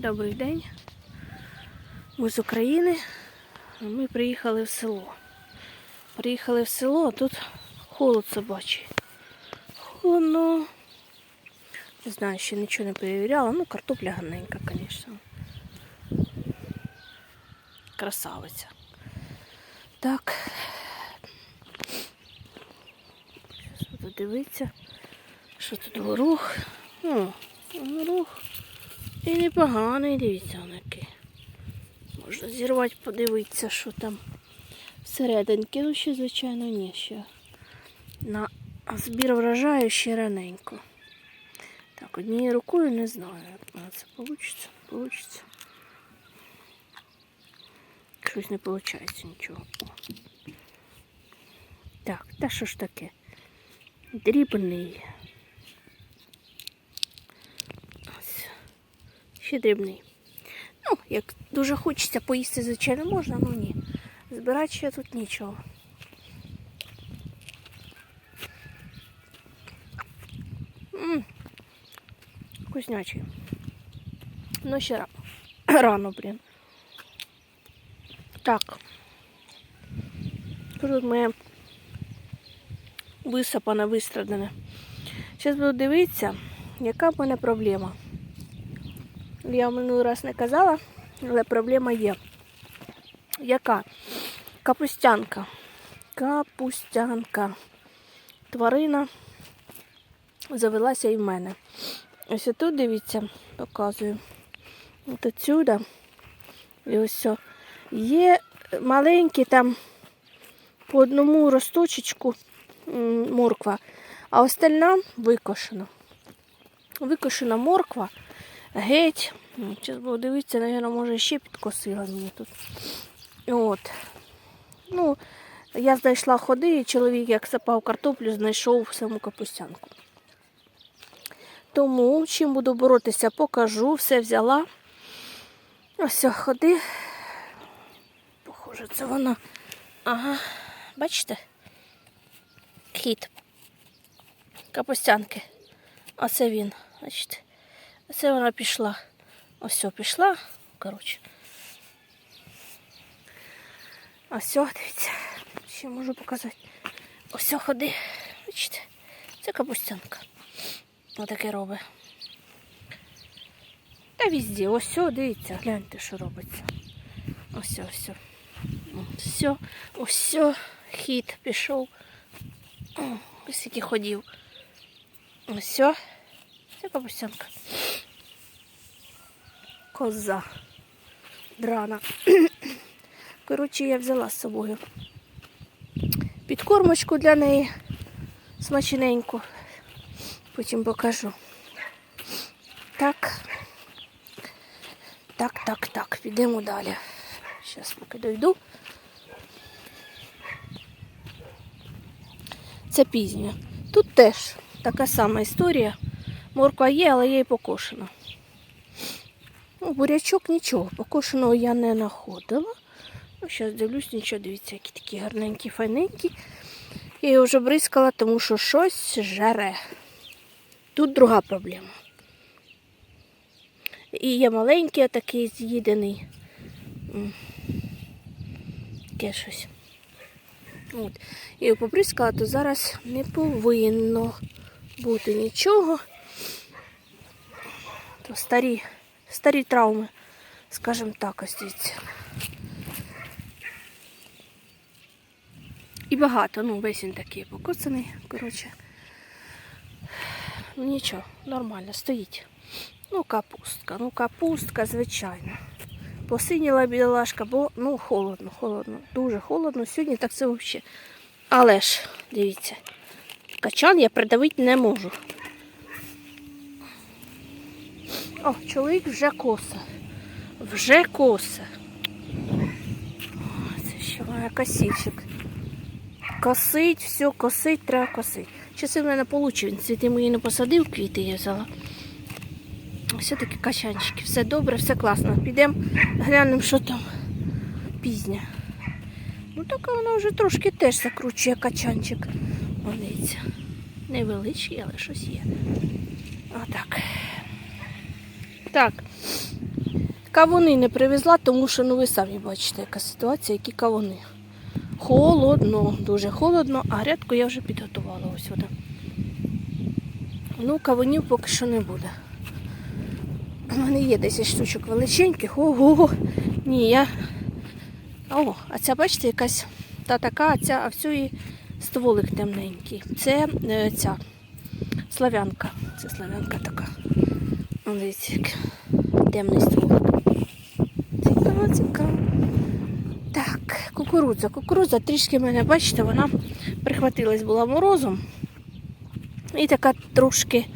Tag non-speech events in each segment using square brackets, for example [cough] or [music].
Добрий день. Ми з України. Ми приїхали в село. Приїхали в село, а тут холод собачий. Холодно. Не знаю, ще нічого не перевіряла. Ну, картопля гарненька, звісно. Красавиця. Так. Зараз буду дивитися, що тут горох. О, горох. І непоганий, дивіться, який. Можна зірвати, подивитися, що там всерединки. Ну, ще, звичайно, ні, ще. На збір врожаю ще раненько. Так, однією рукою не знаю, як це вийде. Получиться. Щось не виходить нічого. Так, та що ж таке? Дрібний. Ось. Ще дрібний. Ну, як дуже хочеться поїсти, звичайно, можна, але ні. Збирати ще тут нічого. М, Вкуснячий. Ну, ще рано. [coughs] Рано, блін. Так. Тут моє висапане, вистрадане. Зараз буду дивитися, яка в мене проблема. Я минулий раз не казала, але проблема є. Яка? Капустянка. Капустянка. Тварина завелася і в мене. Ось тут, дивіться, показую. От отсюда. І ось все. Є маленькі там по одному росточечку морква, а остальна викошена. Викошена морква геть. Зараз буду дивитися, навіть, може ще підкосила мені тут. От. Ну, я знайшла ходи, і чоловік, як сапав картоплю, знайшов саму капустянку. Тому, чим буду боротися, покажу, все взяла. Ось ходи. Похоже, це вона. Ага, бачите? Хід. Капустянки. Оце він, бачите. Оце вона пішла. Ось все, пішла. Коротше. Ось, дивіться. Ще можу показати. Ось ходи. Бачите? Це капустянка. Отаке робить. Та везде, ось дивіться, гляньте, що робиться. Ось, ось, все. Все, ось все, хід пішов. Ось який ходів. Ось все. Це капустянка. Коза. Драна. [clears throat] Коротше, я взяла з собою підкормочку для неї смачненьку. Потім покажу. Так. Так, так, так, підемо далі. Зараз поки дойду. Це пізньо. Тут теж така сама історія. Морква є, але є і покошена. Ну, бурячок нічого, покошеного я не знаходила. Ну, зараз дивлюсь, нічого, дивіться, які такі гарненькі, файненькі. Я її вже бризкала, тому що щось жаре. Тут друга проблема. І є маленький, а такий з'їдений. Таке щось. От. Я його поприскала, то зараз не повинно бути нічого. То старі, старі травми, скажімо так, ось дивіться. І багато, ну весь він такий покоцаний, коротше. Ну нічого, нормально, стоїть. Ну, капустка, ну капустка, звичайно. Посиніла бідолашка, бо ну холодно, холодно, дуже холодно. Сьогодні так це взагалі. Але ж, дивіться, качан я придавити не можу. О, чоловік вже коса. Вже коса. О, Це ще моя косильщик. Косить, все, косить, треба косить. Часи в мене він цвіти мої не посадив, квіти я взяла. Все-таки качанчики, все добре, все класно. Підемо, глянемо, що там пізня. Ну така вона вже трошки теж закручує качанчик. О, Дивіться. Невеличкий, але щось є. Отак. Так. Кавуни не привезла, тому що ну ви самі бачите, яка ситуація, які кавуни. Холодно, дуже холодно, а грядку я вже підготувала ось вона. Ну, кавунів поки що не буде. У мене є 10 штучок величеньких. Ого. Ні, я. О, а ця, бачите, якась та така, а ця, а в цій стволик темненький. Це е, ця славянка. Це славянка така. О, Дивіться, як темний. Цікаво, цікаво. Так, кукурудза. Кукурудза трішки мене, бачите, вона прихватилась була морозом. І така трошки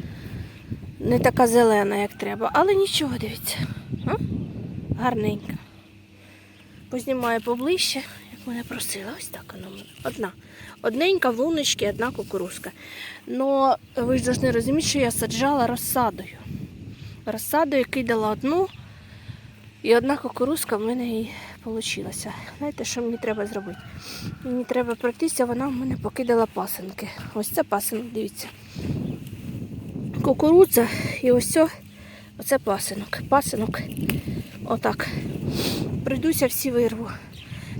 не така зелена, як треба. Але нічого, дивіться. Гарненька. Познімаю поближче, як мене просила. Ось так вона мене. Одна. Одненька в луночці, одна кукурузка. Но ви ж повинні розуміти, що я саджала розсадою. Розсадою кидала одну, і одна кукурузка в мене і вийшла. Знаєте, що мені треба зробити? Мені треба пройтися, вона в мене покидала пасинки. Ось це пасинок, дивіться. Кукурудза і ось о- оце пасинок. Пасинок. Отак. Прийдуся всі вирву.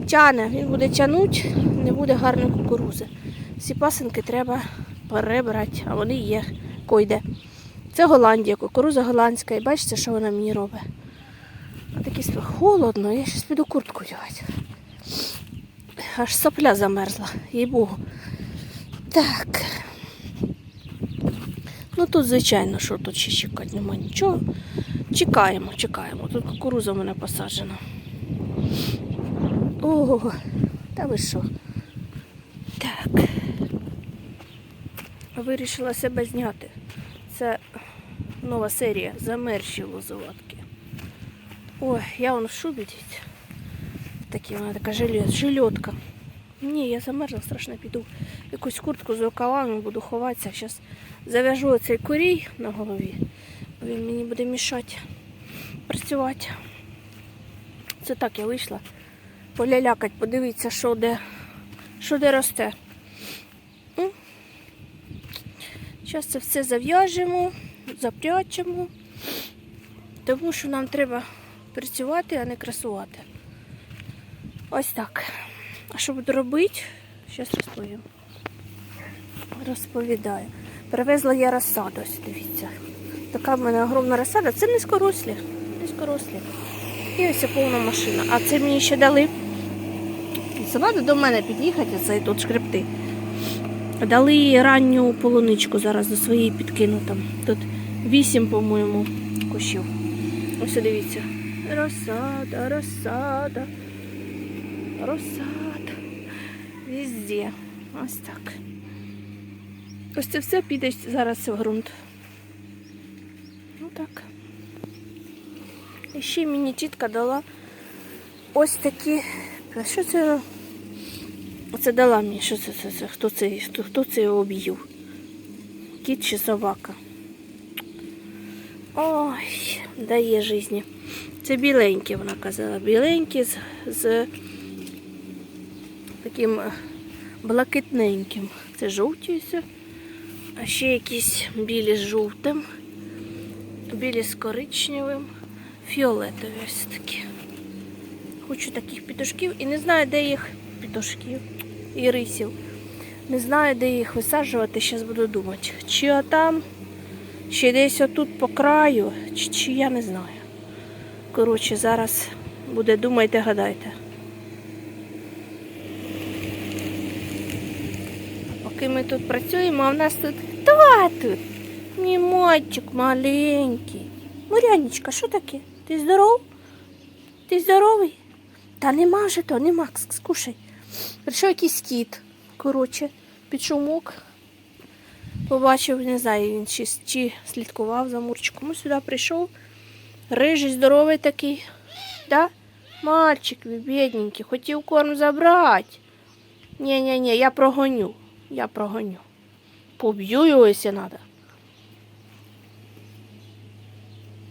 Тяне, він буде тянуть, не буде гарної кукурузи. Всі пасинки треба перебрати, а вони є койде. Це Голландія, кукуруза голландська. І бачите, що вона мені робить? Такі холодно, я щось піду куртку одягати. Аж сопля замерзла, їй богу. Так. Ну тут, звичайно, що тут ще чекати нема нічого. Чекаємо, чекаємо. Тут кукуруза в мене посаджена. Ого, та ви що? Так. Вирішила себе зняти. Це нова серія замерзші лозуватки. Ой, я вон в шубі. Такі вона така жильотка. Ні, я замерзла, страшно піду. Якусь куртку з рукавами буду ховатися. Зараз зав'яжу оцей корій на голові. бо Він мені буде мішати працювати. Це так я вийшла. Полялякать, подивитися, що де, що де росте. Зараз це все зав'яжемо, запрячемо, тому що нам треба працювати, а не красувати. Ось так. А що буду робити? Зараз розповім. Розповідаю. Привезла я розсаду, ось дивіться. Така в мене огромна розсада. Це низькорослі. Низькорослі. І ось повна машина. А це мені ще дали. Це треба до мене під'їхати, це тут шкребти. Дали ранню полуничку зараз до своєї підкину там. Тут вісім, по-моєму, кущів. Ось дивіться. Розсада, розсада. Розсада. Везде. Ось так. Ось це все піде зараз в ґрунт. Ну так. І ще мені тітка дала ось такі. Що це? Оце дала мені. Що це? це? Хто це? Хто, це об'їв? Кіт чи собака? Ой, дає житті. Це біленькі, вона казала. Біленькі з, з таким е, блакитненьким. Це жовті ось. А ще якісь білі з жовтим, білі з коричневим, фіолетові ось такі. Хочу таких пітушків і не знаю, де їх пітушків і рисів. Не знаю, де їх висаджувати, зараз буду думати. Чи отам, чи десь отут по краю, чи, чи я не знаю. Коротше, зараз буде думайте, гадайте. Поки ми тут працюємо, а в нас тут хто тут? Мій мальчик маленький. Мурянечка, що таке? Ти здоров? Ти здоровий? Та нема вже то, нема, кс. Прийшов якийсь кіт, коротше, під шумок. Побачив, не знаю, він чи, чи слідкував за Мурчиком. Сюди прийшов. Рижий, здоровий такий. Да? Мальчик, бідненький, хотів корм забрати. Ні-ні-ні, я прогоню. Я прогоню. Поб'ю його, якщо треба.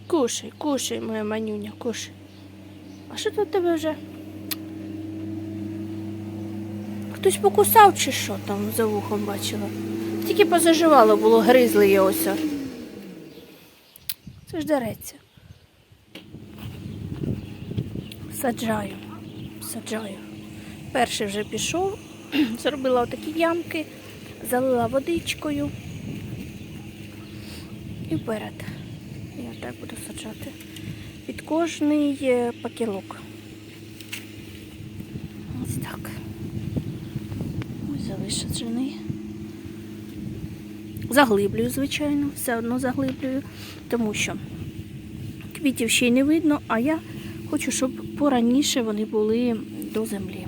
Кушай, кушай, моя манюня, кушай. А що тут тебе вже? Хтось покусав чи що там за вухом бачила? Тільки позаживало було, гризли його ось. Це ж дереться. Саджаю, саджаю. Перший вже пішов, [clears throat] зробила отакі ямки, залила водичкою. І вперед. Я так буду саджати. Під кожний е, пакілок. Ось так. Ось залишений. Заглиблюю, звичайно, все одно заглиблюю, тому що квітів ще й не видно, а я хочу, щоб пораніше вони були до землі.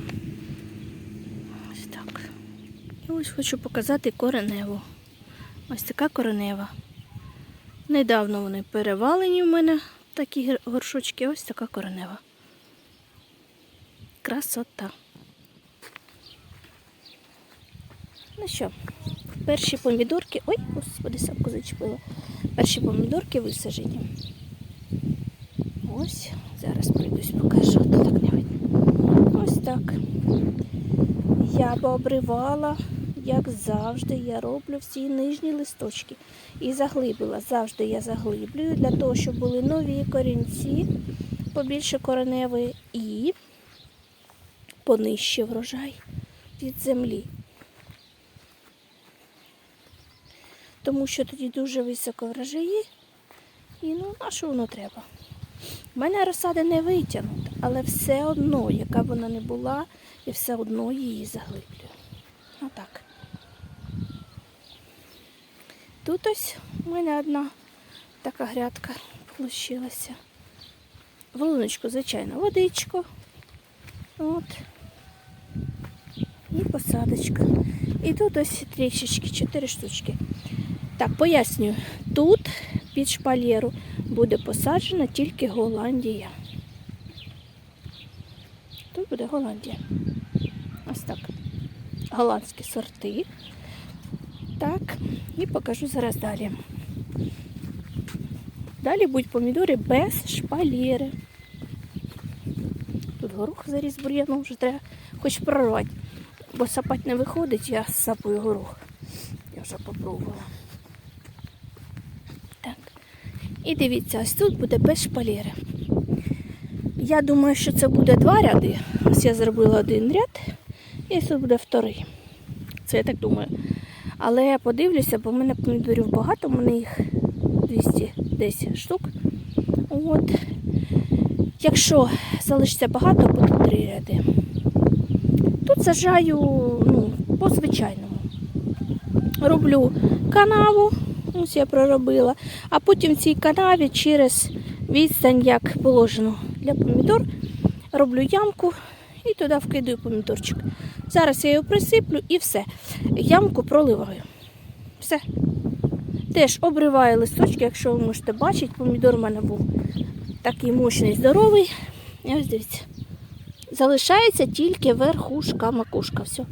Ось так. І ось хочу показати кореневу. Ось така коренева. Недавно вони перевалені в мене такі горшочки, ось така коренева. Красота. Ну що, перші помідорки. Ой, господи, сапку зачепила. Перші помідорки висаджені. Ось, зараз прийдусь покажу, так не видно. Ось так. Я пообривала, як завжди, я роблю всі нижні листочки. І заглибила. Завжди я заглиблюю для того, щоб були нові корінці, побільше кореневої і понижче врожай від землі. Тому що тоді дуже високо врожаї, і ну, на що воно треба? У мене розсади не витягнута, але все одно, яка б вона не була, я все одно її заглиблюю. Отак. Тут ось у мене одна така грядка получилася. Волоночку, звичайно, водичку. От. І посадочка. І тут ось трішечки, чотири штучки. Так, пояснюю, тут під шпалєру буде посаджена тільки Голландія. Тут буде Голландія. Ось так. Голландські сорти. Так, і покажу зараз далі. Далі будуть помідори без шпалєри. Тут горох заріс бур'яном, вже треба хоч прорвати. Бо сапати не виходить, я сапую горох. Я вже попробувала. Так. І дивіться, ось тут буде без шпалєри. Я думаю, що це буде два ряди. Ось я зробила один ряд, і тут буде вторий. Це я так думаю. Але я подивлюся, бо в мене помідорів багато, у мене їх 210 штук. От. Якщо залишиться багато, буде три ряди. Тут сажаю ну, по звичайному. Роблю канаву, ось я проробила, а потім в цій канаві через відстань, як положено для помідор, роблю ямку і туди вкидаю помідорчик. Зараз я його присиплю і все. Ямку проливаю. Все. Теж обриваю листочки, якщо ви можете бачити, помідор у мене був такий мощний, здоровий. І ось дивіться. Залишається тільки верхушка, макушка. Все.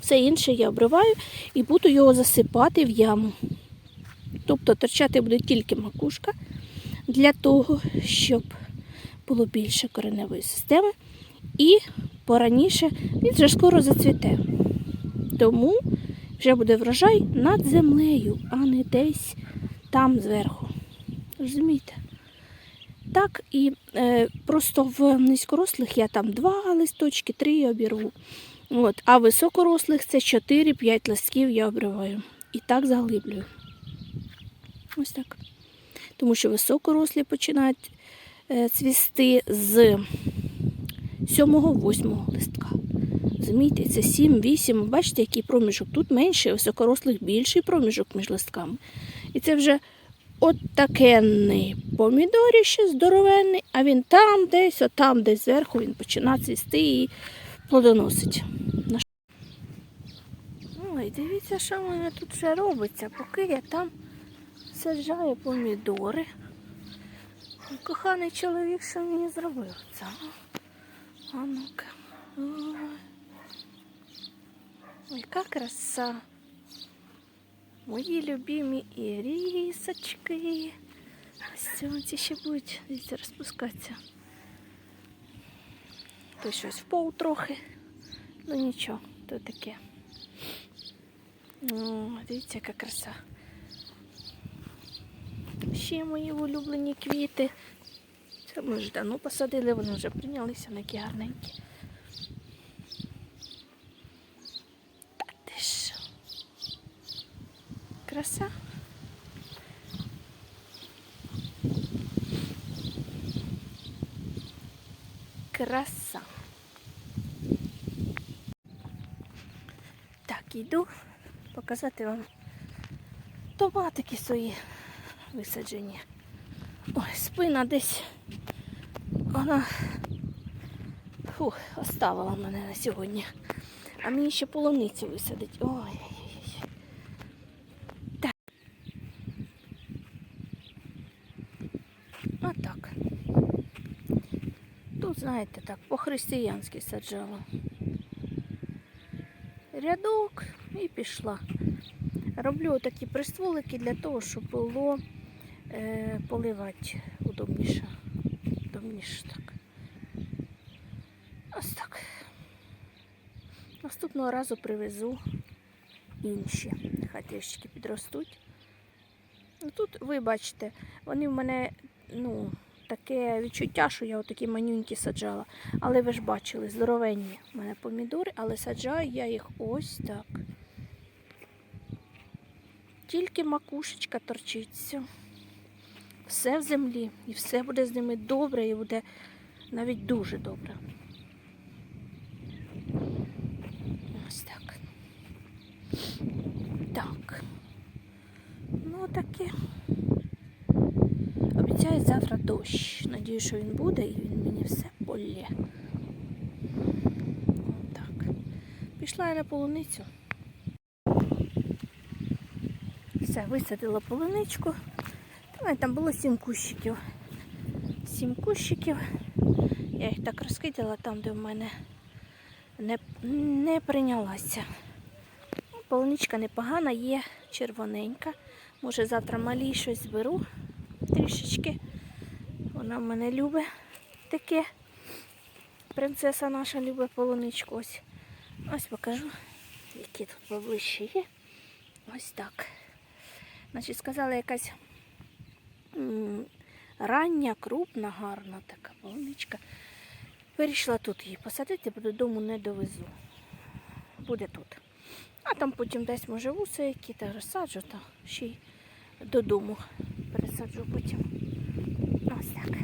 Все інше я обриваю і буду його засипати в яму. Тобто торчати буде тільки макушка для того, щоб було більше кореневої системи. І пораніше він вже скоро зацвіте. Тому вже буде врожай над землею, а не десь там зверху. Розумієте? Так, і е, просто в низькорослих я там два листочки, три обірву. От, а високорослих це 4-5 листків я обриваю. І так заглиблюю. Ось так. Тому що високорослі починають е, цвісти з 7-8 листка. Розумієте, це 7-8. Бачите, який проміжок. Тут менше, високорослих більший проміжок між листками. І це вже от такенний помідоріще здоровенний, а він там десь, отам десь зверху він починає цвісти і плодоносить. Ой, дивіться, що в мене тут вже робиться, поки я там саджаю помідори. Коханий чоловік, що мені зробив це? А ну-ка. Ой. Ой, яка краса. Мої любимі ірісочки. Ось ці- ці ще будуть дивіться, розпускатися. То щось впав трохи. Ну нічого, то таке. О, дивіться, яка краса. Ще мої улюблені квіти. Та ми вже давно посадили, вони вже прийнялися, на які гарненькі. Та ти що? Краса. Краса. Так, іду показати вам томатики свої висаджені. Ой, спина десь вона фух, оставила мене на сьогодні. А мені ще полуницю висадить. Ой. Так. Тут, знаєте, так, по-християнськи саджала. Рядок і пішла. Роблю такі пристволики для того, щоб було е, поливати удобніше. Удобніше так. Ось так. Наступного разу привезу інші. Нехай трішечки підростуть. Ну, Тут ви бачите, вони в мене, ну, таке відчуття, що я отакі манюнькі саджала. Але ви ж бачили, здоровенні в мене помідори, але саджаю я їх ось так. Тільки макушечка торчиться. Все в землі, і все буде з ними добре, і буде навіть дуже добре. Ось так. Так. Ну, таке. Обіцяють завтра дощ. Надію, що він буде і він мені все полє. Так. Пішла я на полуницю. Все, висадила полуничку. Та там було сім кущиків. Сім кущиків. Я їх так розкидала там, де в мене не, не прийнялася. Ну, Полуничка непогана, є червоненька. Може завтра малій щось зберу трішечки. Вона в мене любить таке. Принцеса наша любить полуничку. Ось, ось покажу, які тут поближче є. Ось так. Значить, сказала якась рання, крупна, гарна така полуничка. Вирішила тут її посадити, бо додому не довезу. Буде тут. А там потім десь може вуса які та розсаджу, та ще й додому пересаджу потім. Ось так.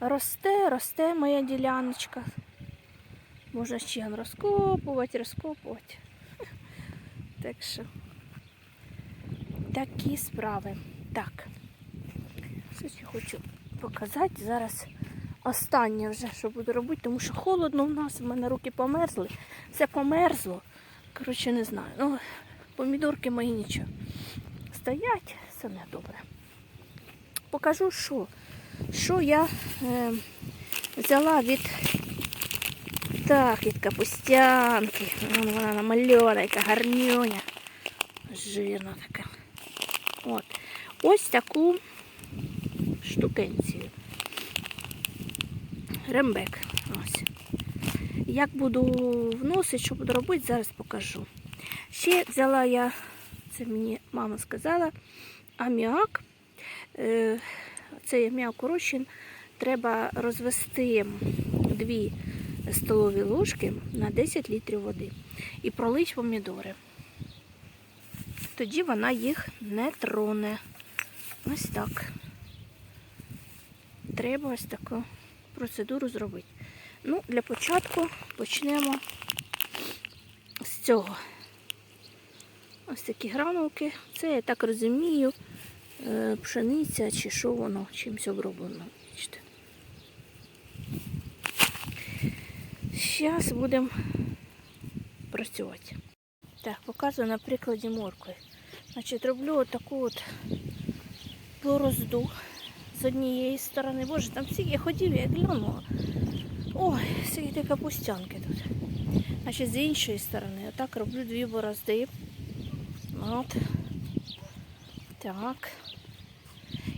Росте, росте моя діляночка. Можна ще розкопувати, розкопувати. Так що такі справи. Так. Що ще хочу показати. Зараз останнє вже, що буду робити, тому що холодно в нас, в мене руки померзли, все померзло. Коротше, не знаю. Ну, помідорки мої нічого. Стоять, все не добре. Покажу, що, що я е, взяла від так, від капустянки. Вон вона намальована, яка гарнюня. Жирна така. От. Ось таку штукенцію. Рембек. Ось. Як буду вносити, що буду робити, зараз покажу. Ще взяла я, це мені мама сказала, аміак. Е, Цей аміак розчин треба розвести 2 столові ложки на 10 літрів води і пролить помідори. Тоді вона їх не троне. Ось так. Треба ось таку процедуру зробити. Ну, для початку почнемо з цього. Ось такі гранулки. Це, я так розумію, е, пшениця чи що воно чимось оброблено. Бачите. Зараз будемо працювати. Так, показую на прикладі моркви. Значить, роблю отаку от борозду з однієї сторони. Боже, там всі я ходів, я глянула. Ой, скільки капустянки тут. Значить, з іншої сторони, отак роблю дві борозди. От. Так.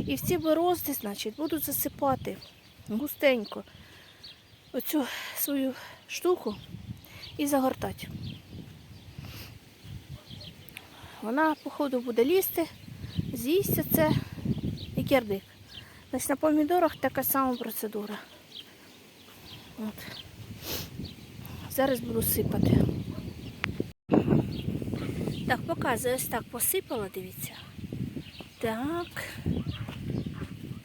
І в ці борозди, значить, буду засипати густенько оцю свою штуку і загортати. Вона, походу, буде лізти, з'їсться це і кірдик. Значить, на помідорах така сама процедура. От. Зараз буду сипати. Так, показую, ось так посипала, дивіться. Так.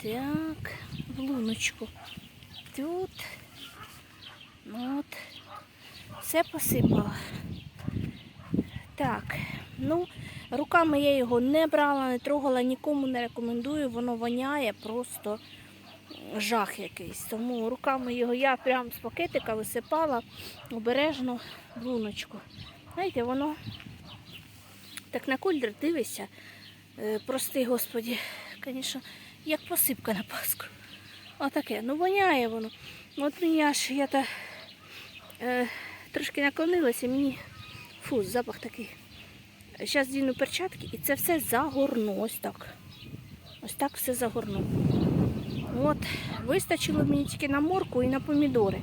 Так. В луночку. Тут. От. Все посипала. Так. Ну, руками я його не брала, не трогала, нікому не рекомендую. Воно воняє просто жах якийсь. Тому руками його я прямо з пакетика висипала обережно в луночку. Знаєте, воно так на кульдер дивишся. Е, прости, господі, звісно, як посипка на паску. Отаке, ну воняє воно. От мені аж я та е, трошки наклонилася, мені фу, запах такий. Зараз діну перчатки і це все загорну. Ось так. Ось так все загорну. От, вистачило мені тільки на морку і на помідори.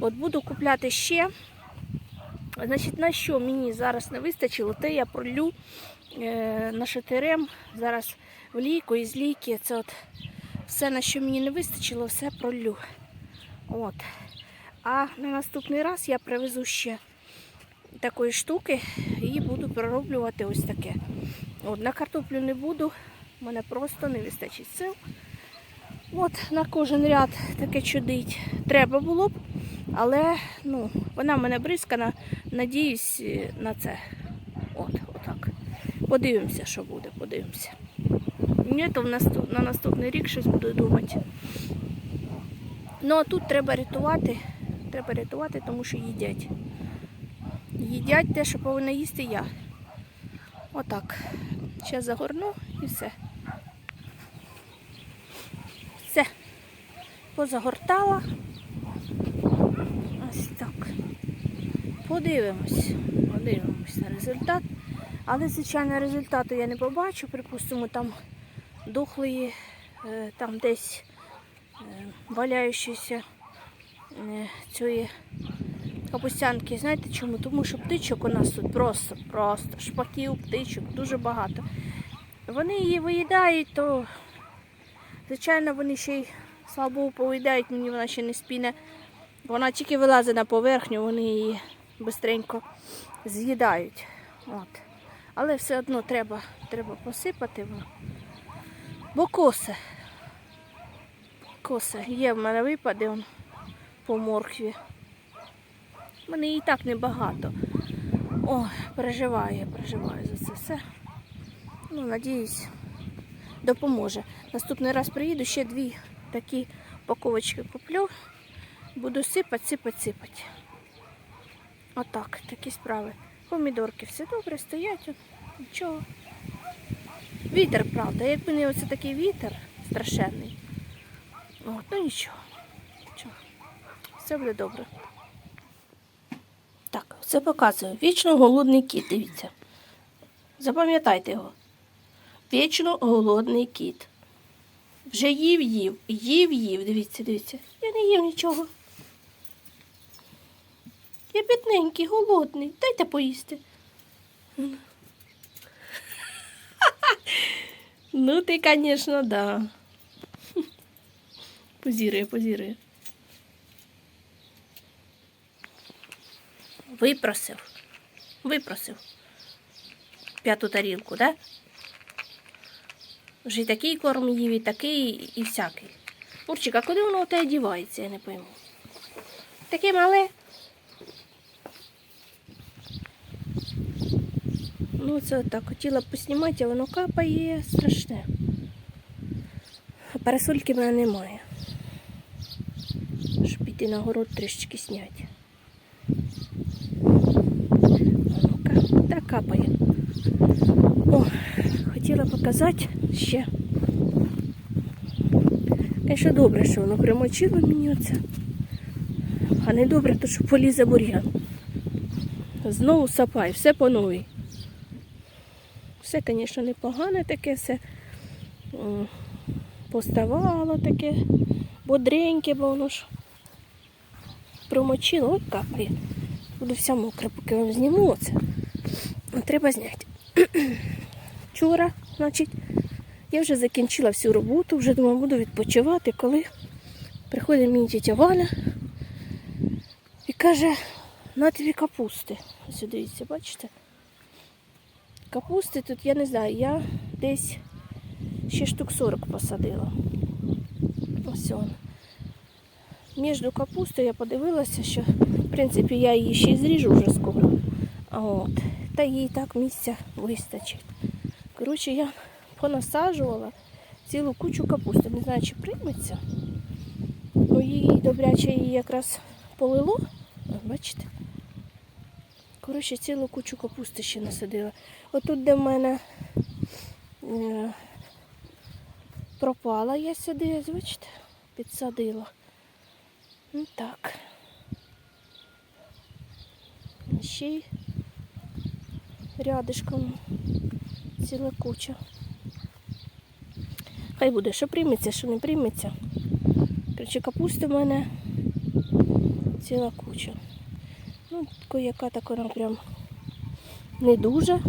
От буду купляти ще. Значить, на що мені зараз не вистачило, те я пролю е, на шатирем зараз в лійку і з лійки. Це от все, на що мені не вистачило, все пролю. От. А на наступний раз я привезу ще такої штуки і буду перероблювати ось таке. От, на картоплю не буду, мене просто не вистачить сил. От на кожен ряд таке чудить. Треба було б, але ну, вона в мене бризкана. Надіюсь е, на це. От, отак. Подивимося, що буде, подивимося. Ні, то на наступний рік щось буду думати. Ну а тут треба рятувати. Треба рятувати, тому що їдять. Їдять те, що повинна їсти я. Отак. Ще загорну і все. Все. Позагортала. Ось так. Подивимось. Подивимось на результат. Але, звичайно, результату я не побачу. Припустимо, там дохлої, е, там десь е, валяючіся е, цієї капустянки. Знаєте чому? Тому що птичок у нас тут просто, просто шпаків, птичок дуже багато. Вони її виїдають, то звичайно вони ще й слава Богу, поїдають, мені вона ще не спіне. Вона тільки вилазить на поверхню, вони її швидко з'їдають. От. Але все одно треба, треба посипати, бо косе. Косе. Є в мене випади он, по моркві. В мене і так небагато. О, переживаю, переживаю за це все. Ну, надіюсь, допоможе. Наступний раз приїду, ще дві такі упаковочки куплю. Буду сипати, сипати, сипати. Отак, такі справи. Помідорки все добре, стоять, нічого. Вітер, правда, якби не оце такий вітер страшенний. От, ну нічого. нічого. Все буде добре. Так, це показую. Вічно голодний кіт, дивіться. Запам'ятайте його. Вічно голодний кіт. Вже їв, їв, їв, їв. Дивіться, дивіться. Я не їв нічого. Я бідненький, голодний. Дайте поїсти. Ну, ти, звісно, да. Позірує, позірує. Випросив. Випросив. П'яту тарілку, да? Вже і такий корм їв, і такий, і всякий. Мурчик, а куди воно у тебе дівається, я не пойму. Таке мале. Ну, це так, хотіла поснімати, а воно капає страшне. Парасольки в мене немає. Щоб піти на город трішечки зняти. Так капає. О, хотіла показати ще. Звісно, добре, що воно примочило мені оце. А не добре, то що полізе бур'ян. Знову сапай, все по новій. Все, звісно, непогане таке, все поставало таке, бодреньке, бо воно ж промочило, ой, капає. Буду вся мокра, поки вам зніму оце. Треба зняти. [clears throat] Вчора, значить, Я вже закінчила всю роботу, вже думаю, буду відпочивати, коли приходить мені тітя Валя і каже, на тобі капусти. Ось дивіться, бачите? Капусти тут, я не знаю, я десь ще штук 40 посадила. Ось он. Між капустою я подивилася, що в принципі я її ще й зріжу вже скоро. От. Та їй так місця вистачить. Коротше, я понасаджувала цілу кучу капусти. Не знаю, чи прийметься. Ну, її добряче її якраз полило. Бачите? Коротше, цілу кучу капусти ще насадила. Отут, де в мене е, пропала я сюди, бачите, підсадила. Ну так. Ще й рядишком ціла куча. Хай буде, що прийметься, що не прийметься. Коротше, капусти в мене ціла куча. Ну, яка так вона прям не дуже.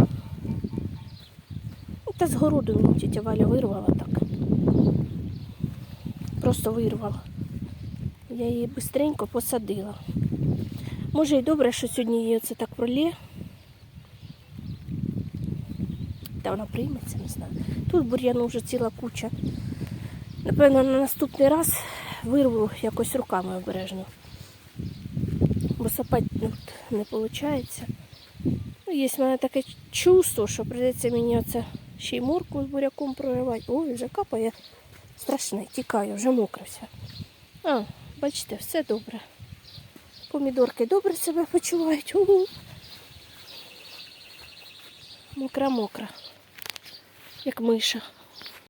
Ну, Та з городу тітя Валя вирвала так. Просто вирвала. Я її швидко посадила. Може і добре, що сьогодні її це так пролє. Та вона прийметься, не знаю. Тут бур'яну вже ціла куча. Напевно, на наступний раз вирву якось руками обережно. Бо сапати не виходить. Ну, є в мене таке чувство, що прийдеться мені оце ще й морку з буряком проривати. Ой, вже капає. Страшне, тікаю, вже мокре все. А, бачите, все добре. Помідорки добре себе почувають. Мокра-мокра. Як миша.